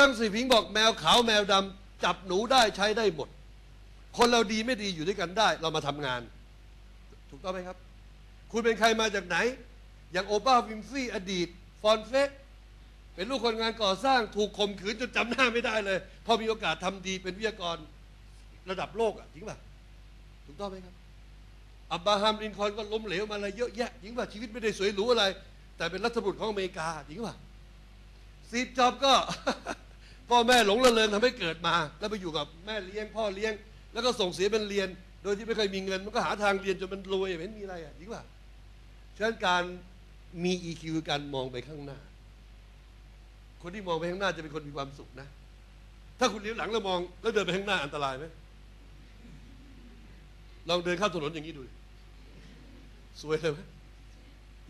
ตั้งสีพิงบอกแมวขาวแมวดำจับหนูได้ใช้ได้หมด คนเราดีไม่ดีอยู่ด้วยกันได้ เรามาทำงาน ถูกต้องไหมครับ คุณเป็นใครมาจากไหน อย่างโอบาวิมฟรีอดีต ฟอนเฟกเป็นลูกคนงานก่อสร้างถูกข่มขืนจนจำหน้าไม่ได้เลย พอมีโอกาสทำดีเป็นวิทยากรระดับโลกอะจริงป่ะถูกต้องไหมครับ อับราฮัมลินคอนก็ล้มเหลวมาอะไรเยอะแยะจริงป่ะชีวิตไม่ได้สวยหรูอะไร แต่เป็นรัฐบุรุษของอเมริกาจริงป่ะซีจ็อบก็ พ่อแม่หลงระเริงทำให้เกิดมา แล้วไปอยู่กับแม่เลี้ยงพ่อเลี้ยง แล้วก็ส่งเสียเป็นเรียน โดยที่ไม่เคยมีเงิน มันก็หาทางเรียนจนมันรวยเห็นมีอะไรอะจริงป่ะฉะนั้นการมี EQ คือการมองไปข้างหน้า คนที่มองไปข้างหน้าจะเป็นคนมีความสุขนะ ถ้าคุณเลี้ยวหลังแล้วมองแล้วเดินไปข้างหน้าอันตรายไหมลองเดินข้ามถนนอย่างนี้ดูสวยเลยไหม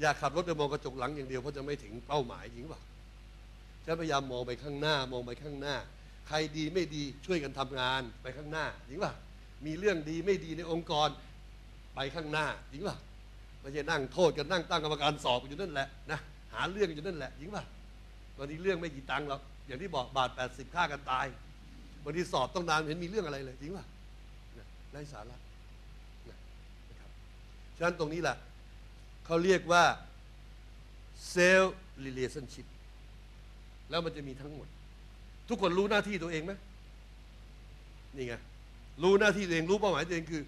อยากขับรถไปมองกระจกหลังอย่างเดียวเพราะจะไม่ถึงเป้าหมายจริงป่ะ ฉันพยายามมองไปข้างหน้ามองไปข้างหน้า ใครดีไม่ดีช่วยกันทำงานไปข้างหน้าจริงป่ะมีเรื่องดีไม่ดีในองค์กรไปข้างหน้าจริงป่ะไม่ใช่นั่งโทษกันนั่งตั้งกรรมการสอบอยู่นั่นแหละนะหาเรื่องอยู่นั่นแหละจริงป่ะบางทีเรื่องไม่กี่ตังค์หรอกอย่างที่บอกบาทแปดสิบฆ่ากันตายบางทีสอบต้องนานเห็นมีเรื่องอะไรเลยจริงป่ะนะไร้สาระนะครับฉะนั้นตรงนี้แหละเขาเรียกว่า self relationship แล้วมันจะมีทั้งหมด ทุกคนรู้หน้าที่ตัวเองไหมนี่ไง รู้หน้าที่ตัวเองรู้เป้าหมายตัวเองคือ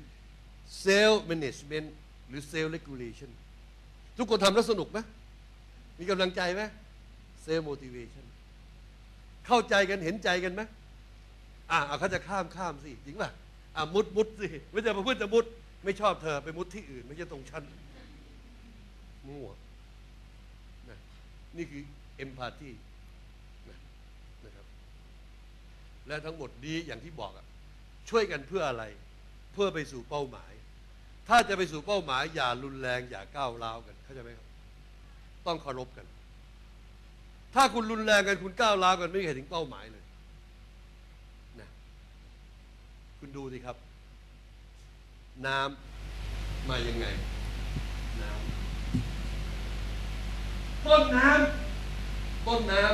self management หรือ self regulation ทุกคนทำแล้วสนุกไหมมีกำลังใจไหม self motivation เข้าใจกันเห็นใจกันไหมอะเอาเขาจะข้ามข้ามสิจริงป่ะอะมุดมุดสิไม่ใช่มาพูดจะมุด ไม่ชอบเธอไปมุดที่อื่น ไม่ใช่ตรงชั้นมั่วนะนี่คือเอมพาธีนะนะครับ และทั้งหมดนี้อย่างที่บอกช่วยกันเพื่ออะไร เพื่อไปสู่เป้าหมาย ถ้าจะไปสู่เป้าหมาย อย่ารุนแรง อย่าก้าวร้าวกันเข้าใจไหมครับ ต้องเคารพกัน ถ้าคุณรุนแรงกันคุณก้าวร้าวกันไม่เห็นถึงเป้าหมายเลยนะคุณดูสิครับ น้ำมายังไงน้ำต้นน้ำต้นน้ำ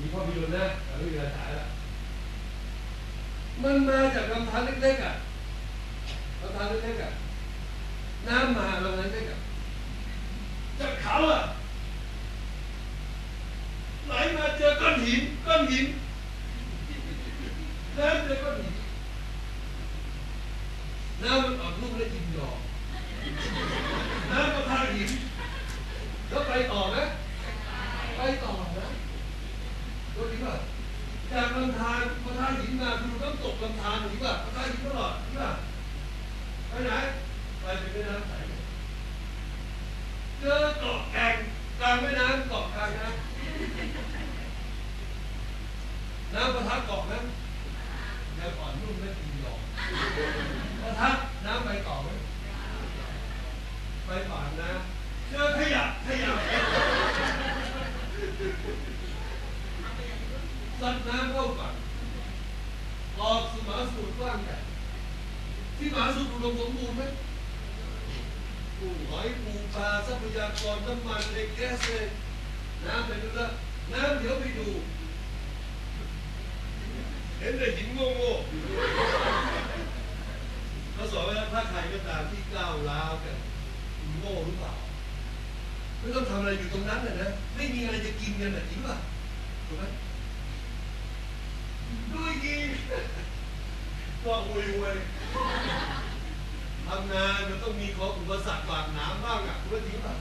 มีภาพยนตร์นะแต่ไม่มีเวลาฉายแล้วมันมาจากลำธารเล็กๆอะลำธารเล็กๆอะน้ำมาลำธารเล็กๆอะจากเขาอะไหลมาเจอก้อนหินก้อนหินน้ำเจอก้อนหินน้ำมันออกลูกได้กินดอกน้ำก็ทางหินแล้วไปต่อนะ ไปต่อนะ รู้จริงป่ะจากลำธารพอทางหินมาคุณต้องตกลำธารจริงป่ะพอทางหินตลอดจริงป่ะไปไหนไปเป็นแม่น้ำใสเจอเกาะแก่งกลางแม่น้ำเกาะกลางน้ำน้ำประทับเกาะนะยังอ่อนนุ่มได้กินดอกประทับน้ำไปต่อไหมไปป่านนะเจอขยะขยะสั ตว์น้ำเข้าฝั่งออกสมาสมุทรกว้างใหญ่ที่มหาสมุทรอุดมสมบูรณ์ไหมปูหอยปูปลาทรัพยากรน้ำมันเล็กแก๊สเลยน้ำไปดูล้วน้ำเดี๋ยวไปดู เห็นแต่หินโง่ๆเขาสอนว่าถ้าใครก็ตามที่ก้าวร้าวกันโง่หรือเปล่าไม่ต้องทำอะไรอยู่ตรงนั้นนะนะไม่มีอะไรจะกินกันนะจริงป่ะถูกไหม ดูอีกทีก็อวยอวยทำงานมันต้องมีข้ออุปสรรคบากหนามบ้างอะคุณว่าจริงป่ะ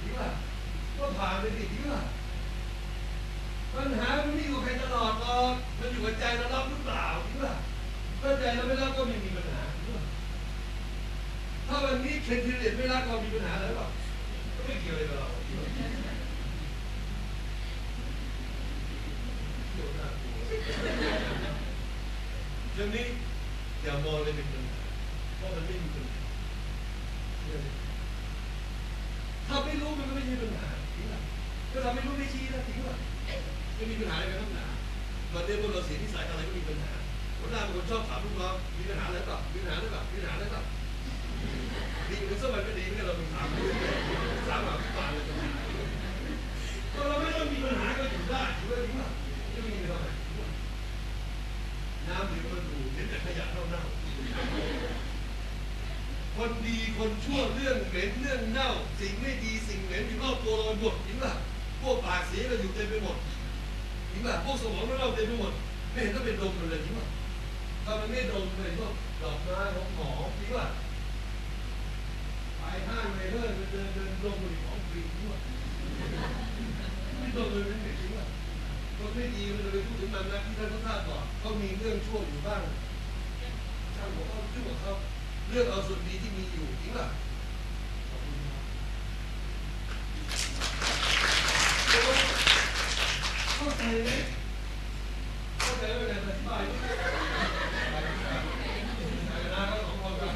จริงป่ะก็ผ่านไปดิจริงป่ะปัญหามันไม่อยู่ใครตลอดหรอกมันอยู่กับใจเรารับหรือเปล่าจริงป่ะถ้าใจเราไม่รับก็ไม่มีปัญหา ถ้าวันนี้เคนทีเดตไม่รักเรามีปัญหาอะไรหรอเปล่าก็ไม่เกี่ยวอะไรกับเราเกี่ รื่องนี้อย่ามองเลยเป็นปัญหาเพราะมันไม่มีปัญหาถ้าไม่รู้มันก็ไม่ใช่ปัญหาจริงป่ะก็ทำไม่รู้ไม่ชี้นะจริงป่ะไม่มีปัญหาอะไรกันทั้งหนาวันนี้พวกเราเสียนิสัยอะไรก็มีปัญหาหัวหน้าเป็นคนชอบถามลูกน้องมีปัญหาอะไรเปล่ามีปัญหาอะไรเปล่ามีปัญหาอะไรเปล่าดีมันสมัยก็ดีไม่เราเป็นถามถามแบบปานเลยก็เราไม่ต้องมีปัญหาก็อยู่ได้ถูกไห น้ำหรือมาดูเห็นแต่ขยะเน่าๆคนดีคนชั่วเรื่องเหม็นเรื่องเน่า สิ่งไม่ดีสิ่งเหม็นอยู่รอบตัวเราหมดจริงป่ะพวกปากเสียเราอยู่เต็มไปหมดจริงป่ะพวกสมองเราเต็มไปหมด ไม่เห็นต้องเป็นดมมันเลยจริงป่ะถ้ามันไม่ดมเลยก็ดอกไม้ของหอมจริงป่ะไปห้างไปเรื่อยเดินเดินลงไปของฟรีด้วยไม่ดมเลยไม่เห็นจริงป่ะคนไม่ดีมันจะไปพูดถึงมันนะที่ท่านกท่าบก่อน เรื่องชั่วอยู่บ้างช่างหัวเขาชื่อของเขาเลือกเอาส่วนดีที่มีอยู่จริงป่ะขอบคุณครับเข้าใจไหมเข้าใจไหมเลยอธิบายดิไปนะทั้งสองคนครับ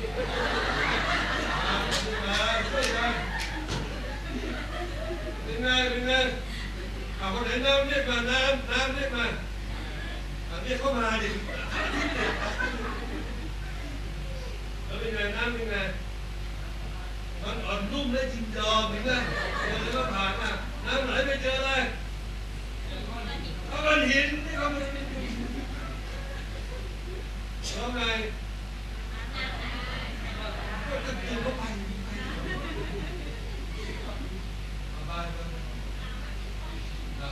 าวยเป็นไงเป็นไงเอาคนไหนน้ำเรียกมาน้ำน้ำเรียกมา เรียกเข้ามาดิแล้วเป็นไงน้ำเป็นไงมันอ่อนนุ่มและจินจอมเห็นไหมเจอแล้วก็ผ่านมาน้ำไหลไปเจออะไรเขามันหินนี่เขามันแล้วไงก็จะกินเข้าไปเอาไปไปอ่า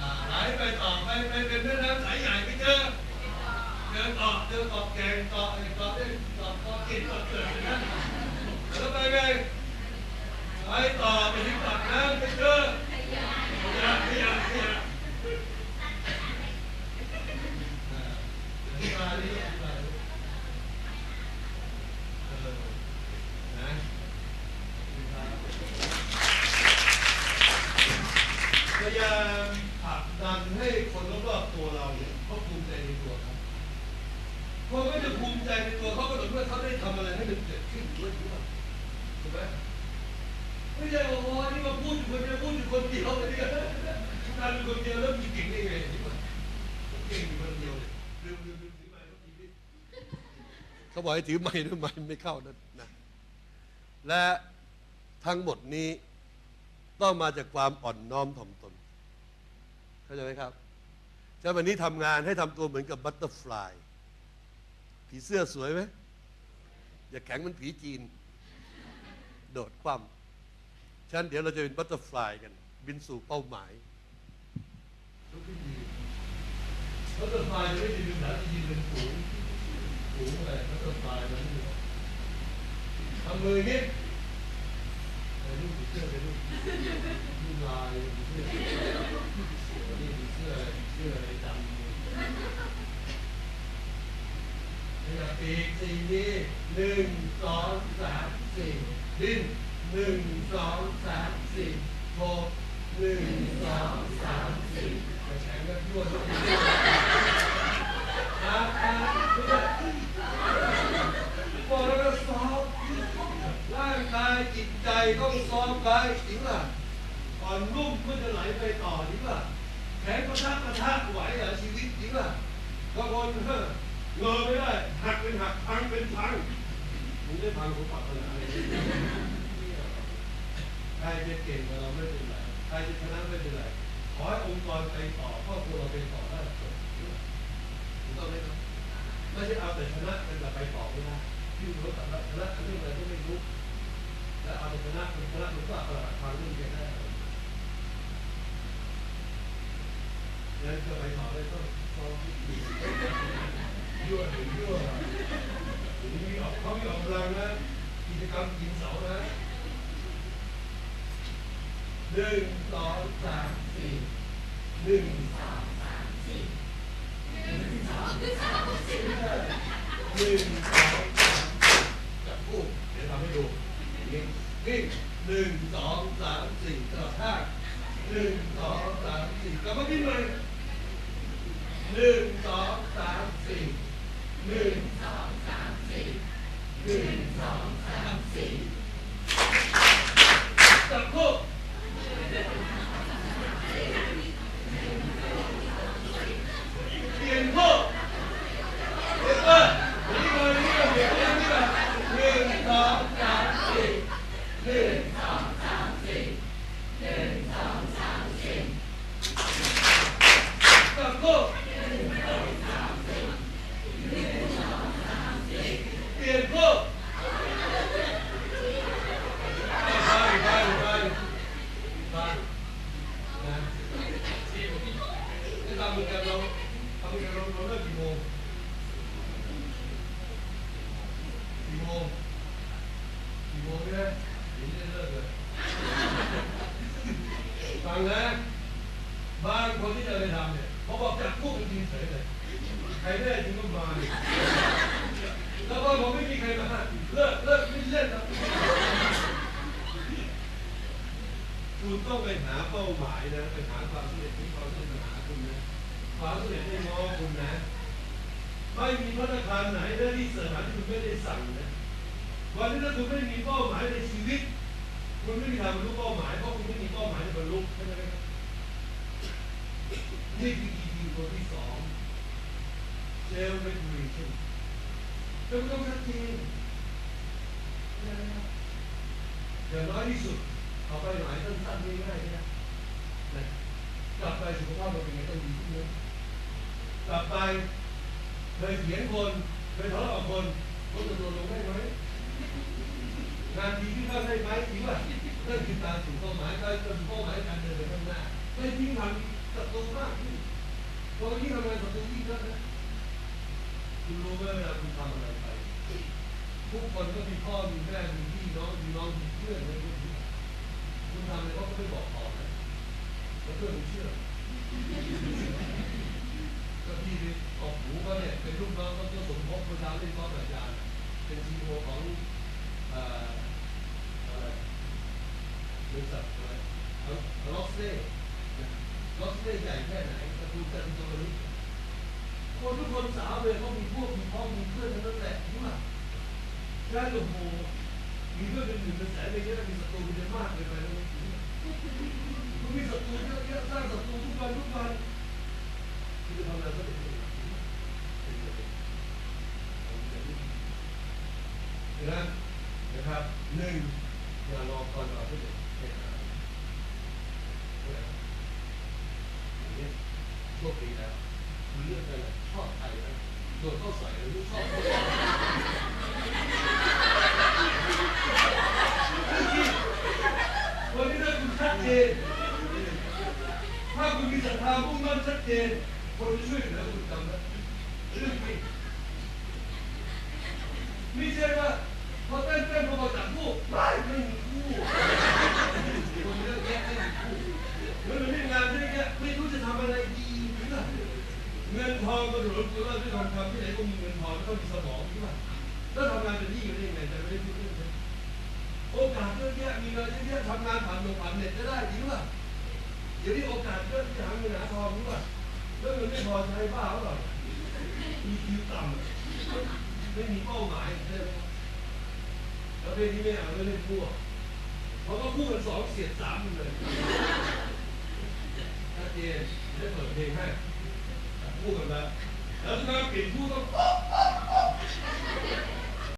อ่าไหลไปต่อไปไปเป็นแม่น้ำสายใหญ่ไปเจอ เดินต่อเดินต่อแกงต่อไอ้ต่อเดินต่อต่อกินต่อเกิดนะแล้วไปไงไปต่อไปที่ปากน้ำไปเจอขยะขยะขยะอธิบายดิอธิบายดิเออนะพยายามผลักดันให้คนรอบๆตัวเราเนี่ยเขาภูมิใจในตัวเขา เขาก็จะภูมิใจในตัวเขาก็ต่อเมื่อเขาได้ทำอะไรให้มันเกิดขึ้นด้วยถูกไหมถูกไหมไม่ใช่ว่าโอ้นี่มาพูดอยู่คนเดียวพูดอยู่คนเดียวเลยเนี่ยการเป็นคนเดียวแล้วมีเก่งได้ไงนี่มันเก่งอยู่คนเดียวเลยลืมลืมลืมถือไม้เขาทีนี้ เขาบอกให้ถือไม้ด้วยไม้ไม่เข้านั่นนะและทั้งหมดนี้ต้องมาจากความอ่อนน้อมถ่อมตน เข้าใจไหมครับเจ้าวันนี้ทำงานให้ทำตัวเหมือนกับบัตเตอร์ฟลายผีเสื้อสวยไหมอย่าแข็งเหมันผีจีน โดดคว่ำฉะนั้นเดี๋ยวเราจะเป็นบัตเตอร์ฟลายกัน บินสู่เป้าหมายบัตเตอร์ฟลายจะไม่ยืนหนาจะยืนเป็นฝูง ฝูงอะไรบัตเตอร์ฟลายมันนี่ทำมืออย่างนี้ไอ้ลูกเสื้อไอ้ลูกลูกลายเสื้อนี่เสื้อเสื้ออะไรดำขยับปีกสี่นี้หนึ่งสองสามสี่ดิ้นหนึ่งสองสามสี่หกหนึ่งสองสามสี่แขนก็ทั่ว ทุกทีอาอาพอแล้วก็ซ้อมร่างกายจิตใจต้องซ้อมไปจริงป่ะอ่อนนุ่มเพื่อจะไหลไปต่อจริงป่ะแขนกระทะกระทะไหวเหรอชีวิตจริงป่ะบางคนเฮ้อเงยไม่ได้หักเป็นหักพังเป็นพังมึงได้พังผมปรับขนาดนี้ใครจะเก่งกว่าเราไม่เป็นไรใครจะชนะไม่เป็นไรขอให้องค์กรไปต่อครอบครัวเราไปต่อได้จบ ต้องไหมครับไม่ใช่เอาแต่ชนะเป็นแบบไปต่อไม่ได้ที่รู้แต่ละชนะเรื่องอะไรก็ไม่รู้แล้วเอาแต่ชนะเป็นชนะมันก็อัปลักษณ์ทางเรื่องเดียวได้ยังจะไปต่อได้ต้องต้องยั่วถึงยั่วมีออกเขามีออกกำลังนะกิจกรรมกินเสานะหนึ่งสองสามสี่หนึ่งสาม หนึ่งสองสามสี่หนึ่งสองสามจับคู่เดี๋ยวทำให้ดูนี่นี่หนึ่งสองสามสี่กระท่าหนึ่งสองสามสี่กลับมาพี่หน่อยหนึ่งสองสามสี่ หนึ่งสองสามสี่หนึ่งสองสามสี่จับคู่เปลี่ยนคู่เดี๋ยวก่อนนี่ก่อนนี่ก่อนเดี๋ยวนี่ก่อนหนึ่งสองสามสี่หนึ่งสองสามสี่หนึ่งสองสามสี่จับคู่ ห นะที่ทำเหมือนกันเราทำเหมือนกันเราเราเลิกกี่โมงกี่โมงกี่โมงเนี่ยถึงจะเลิกเลยฟังนะบางคนที่จะไปทำเนี่ยเขาบอกจับคู่กันยืนเฉยเลยใครได้ถึงก็มาเนี่ยแล้วก็ผมไม่มีใครมาหามเลิกเลิกไม่เล่นแล้ว คุณ ต้องไปหาเป้าหมายนะ ไปหาความสำเร็จที่ความสำเร็จมาหาคุณนะความสำเร็จไม่ง้อคุณนะ ไม่มีธนาคารไหนนะที่สถานที่คุณไม่ได้สั่งนะ วันนี้ถ้าคุณไม่มีเป้าหมายในชีวิต คุณไม่มีทางบรรลุเป้าหมายเพราะคุณไม่มีเป้าหมายในบรรลุเข้าใจไหมครับนี่คือ EQ ตัวที่สองเซลล์ regulation ต้องต้องชัดเจนเข้าใจไหมครับอย่างน้อยที่สุด เอาไปหมายสั้นๆง่ายๆนะนะกลับไปสุขภาพเราเป็นไงต้องดีขึ้นนะกลับไปเคยเถียงคนเคยทะเลาะกับคนลดจำนวนลงได้ไหมงานดีขึ้นบ้างได้ไหมจริงป่ะนั่นคือการสู่เป้าหมายการสู่เป้าหมายการเดินไปข้างหน้าไม่ยิ่งทำศัตรูมากขึ้นพอยิ่ทำงานศัตรูยิ่งเยอะนะคุณรู้ไหมเวลาคุณทำอะไรไปทุกคนก็มีพ่อมีแม่มีพี่น้องมีน้องมีเพื่อนมี คุณทำอะไรเขาก็ไม่บอกต่อนะแล้วเพื่อนผมเชื่อก็พี่ไปออกหูก็เนี่ยเป็นลูกน้องก็ก็สมภพประชาเล่นกอล์ฟอาจารย์เป็นซีโอของเอ่ออะไรบริษัทอะไรล็อกเซ่ล็อกเซ่ใหญ่แค่ไหนตระกูลจันทร์นี้คนทุกคนสาวเลยเขามีพวกมีพ้อมีเพื่อนทั้งนั้นแหละรู้ป่ะได้หมีเพื่อเป็นหมื่นเป็นแสนเลยเยอะมีศัตรูเป็นมากเลยไปแล้วคุณมี นทุกวันคุณจะทำอะไรก็ได้ดังนั้นนะครับหนึ่งอย่ารอก่อนราที่จะไปหาอย่างนี้โชคดีแล้วคุณเลือกไปเลยชอบใครนะโดนเข้าใส่หรือชอบเขาใส่ วันนี้ถ้าคุณชัดเจนถ้าคุณมีศรัทธามุ่งมั่นชัดเจนคนช่วยเหลือคุณทำนะเรื่องจริงไม่ใช่ว่าพอเต้นเต้นพอมาจับคู่ไม่ไม่มีคู่คนเยอะแยะไม่มีคู่เงินมันไม่งานเยอะแยะไม่รู้จะทำอะไรดีหรือเปล่าเงินทองก็หลุดตัวเราที่ทองคำที่ไหนก็มีเงินทองแล้วก็มีสมองหรือเปล่าแล้วทำงานเป็นหนี้อยู่ได้ยังไงแต่ไม่ได้พูดเรื่อง โอกาสเยอะแยะมีเงินเยอะแยะทำงานผ่านโรงผ่านเน็ตก็ได้จริงป่ะเดี๋ยวนี้โอกาสเยอะที่หาเงินหาทองรู้ป่ะแล้วเงินไม่พอใช้บ้าหรือเปล่ามีคิวต่ำไม่มีเป้าหมายใช่ไหมแล้วเพลงนี้ไม่เอาไม่เล่นคู่เพราะว่าคู่กันสองเสียดสามเลยชัดเจนได้เปิดเพลงให้คู่กันแล้วแล้วถ้าเปลี่ยนคู่ต้อง